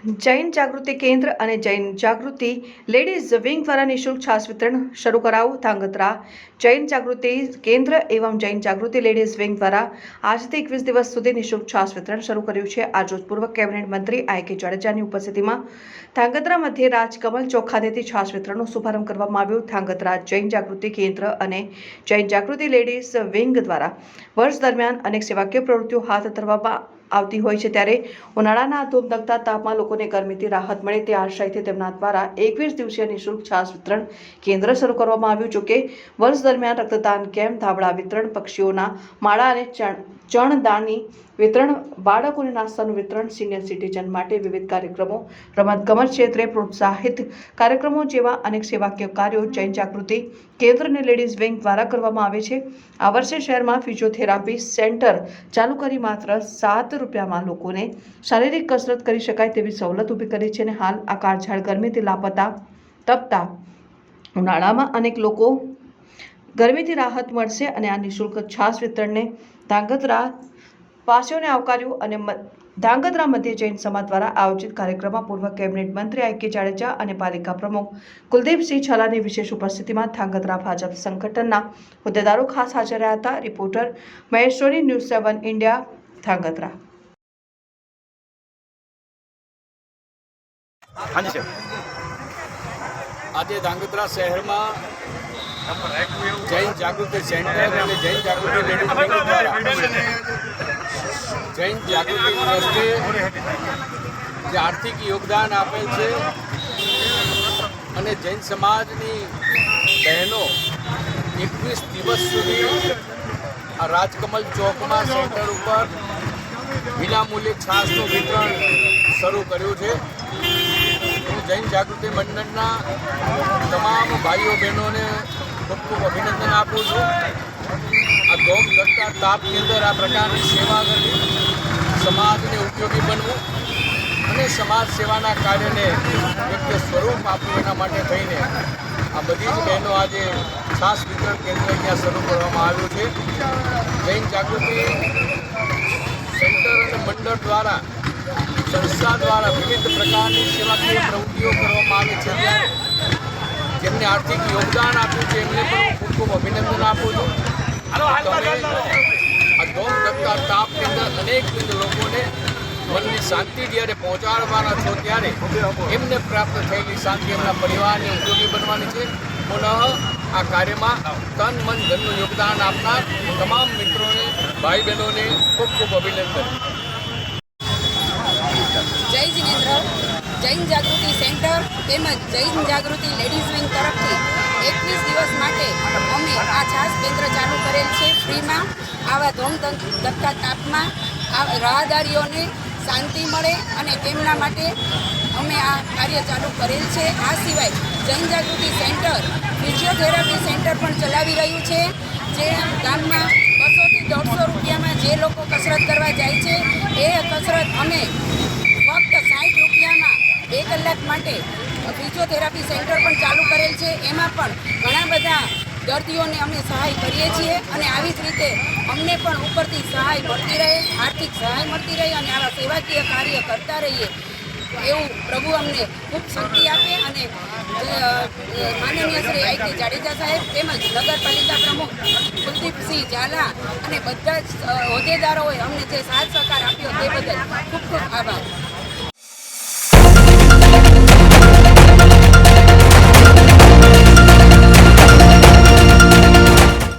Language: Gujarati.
જૈન જાગૃતિ કેન્દ્ર અને જૈન જાગૃતિ લેડીઝ વિંગ દ્વારા નિઃશુલ્ક છાસ વિતરણ શરૂ કરાવું ધાંગધ્રા. જૈન જાગૃતિ કેન્દ્ર એવં જૈન જાગૃતિ લેડીઝ વિંગ દ્વારા આજથી એકવીસ દિવસ સુધી નિઃશુલ્ક છાસ વિતરણ શરૂ કર્યું છે. આ પૂર્વ કેબિનેટ મંત્રી આઈ કે જાડેજાની ઉપસ્થિતિમાં ધાંગધ્રા મધ્યે રાજકમલ ચોક ખાતેથી છાસ વિતરણનો શુભારંભ કરવામાં આવ્યો. ધાંગધ્રા જૈન જાગૃતિ કેન્દ્ર અને જૈન જાગૃતિ લેડીઝ વિંગ દ્વારા વર્ષ દરમિયાન અનેક સેવાકીય પ્રવૃત્તિઓ હાથ ધરવામાં આવતી હોય છે ત્યારે ઉનાળાના ધૂમધકતા તાપમાં લોકોને ગરમીથી રાહત મળે તે આશયથી તેમના દ્વારા એકવીસ દિવસીય નિઃશુલ્ક છાસ વિતરણ કેન્દ્ર શરૂ કરવામાં આવ્યું, જોકે વર્ષ દરમિયાન રક્તદાન કેમ્પ, ધાબળા વિતરણ, પક્ષીઓના માળા અને ચણ, ચણદાની વિતરણ, બાળકોને નાસ્તાનું વિતરણ, સિનિયર સિટીઝન માટે વિવિધ કાર્યક્રમો, રમતગમત ક્ષેત્રે પ્રોત્સાહિત કાર્યક્રમો જેવા અનેક સેવાકીય કાર્યો જૈન જાગૃતિ કેન્દ્ર અને લેડીઝ વિંગ દ્વારા કરવામાં આવે છે. આ વર્ષે શહેરમાં ફિઝિયોથેરાપી સેન્ટર ચાલુ કરી માત્ર સાત રૂપિયામાં લોકોને શારીરિક કસરત કરી શકાય તેવી સવલત ઊભી કરી છે અને હાલ આ કાળઝાળ ગરમીથી લાપતા, તપતા ઉનાળામાં અનેક લોકો ગરમીથી રાહત મળશે અને આ નિઃશુલ્ક છાસ વિતરણને ધાંગધ્રા વાસીઓને આવકાર્યું અને ધાંગધ્રા મધ્ય જૈન સમાજ દ્વારા આયોજિત કાર્યક્રમમાં પૂર્વ કેબિનેટ મંત્રી આઈ કે જાડેજા અને પાલિકા પ્રમુખ કુલદીપસિંહ છલાની વિશેષ ઉપસ્થિતિમાં ધાંગધ્રા ભાજપ સંગઠનના હોદ્દેદારો ખાસ હાજર રહ્યા હતા. Reporter Maheshwari news seven India, Dhangadhra. ਹਾਂਜੀ આજે ધાંગધ્રા શહેરમાં જૈન જાગૃતિ સેન્ટર અને જૈન જાગૃતિ જૈન જાગૃતિ ટ્રસ્ટે જે આર્થિક યોગદાન આપેલ છે અને જૈન સમાજની બહેનો એકવીસ દિવસ સુધી રાજકમલ ચોકમાં સેન્ટર ઉપર વિનામૂલ્યે છાસનું વિતરણ શરૂ કર્યું છે. જૈન જાગૃતિ મંડળના તમામ ભાઈઓ બહેનોને ખૂબ ખૂબ અભિનંદન આપું છું. આ ગોમ કરતા તાપની અંદર આ પ્રકારની સેવા કરવી, સમાજને ઉપયોગી બનવું અને સમાજ સેવાના કાર્યને યોગ્ય સ્વરૂપ આપવું એના માટે થઈને આ બધી જ બહેનો આજે ખાસ વિતરણ કેન્દ્ર અહીંયા શરૂ કરવામાં આવ્યું છે. જૈન જાગૃતિ સેન્ટર અને મંડળ દ્વારા સંસ્થા દ્વારા વિવિધ પ્રકારની સેવાકીય પ્રવૃત્તિઓ કરવામાં આવે છે. જેમને આર્થિક યોગદાન આપ્યું છે એમને પણ ખૂબ ખૂબ અભિનંદન આપું છું. આ દોમ કરતા તાપની અંદર અનેક વિધ લોકોને મનની શાંતિ જ્યારે પહોંચાડવાના છો ત્યારે એમને પ્રાપ્ત થયેલી શાંતિ એમના પરિવારને ઉપયોગી બનવાની છે. પુનઃ આ કાર્યમાં તન મન ધનનું યોગદાન આપનાર તમામ મિત્રોને ભાઈ બહેનોને ખૂબ ખૂબ અભિનંદન. જય જિનેન્દ્ર, જૈન જાગૃતિ સેન્ટર તેમજ જૈન જાગૃતિ લેડીઝ વિંગ તરફથી એકવીસ દિવસ માટે અમે આ છાસ કેન્દ્ર ચાલુ કરેલ છે ફ્રીમાં. આવા ધોમ ધક્કા તાપમાં આ રાહદારીઓને શાંતિ મળે અને તેમના માટે અમે આ કાર્ય ચાલુ કરેલ છે. આ સિવાય Jain Jagruti centre physiotherapy centre પણ ચલાવી રહ્યું છે, જે ગામમાં બસોથી દોઢસો રૂપિયામાં જે લોકો કસરત કરવા જાય છે, એ કસરત અમે બે માટે ફિઝિયોથેરાપી સેન્ટર પણ ચાલુ કરેલ છે. એમાં પણ ઘણા બધા દર્દીઓને અમે સહાય કરીએ છીએ અને આવી જ રીતે અમને પણ ઉપરથી સહાય મળતી રહે, આર્થિક સહાય મળતી રહે અને આવા સેવાકીય કાર્ય કરતા રહીએ. એવું પ્રભુ અમને ખૂબ શક્તિ આપે અને માનનીય શ્રી આઈ કે જાડેજા સાહેબ તેમજ નગરપાલિકા પ્રમુખ કુલદીપસિંહ ઝાલા અને બધા જ હોદ્દેદારોએ અમને જે સાથ સહકાર આપ્યો તે બદલ ખૂબ ખૂબ આભાર.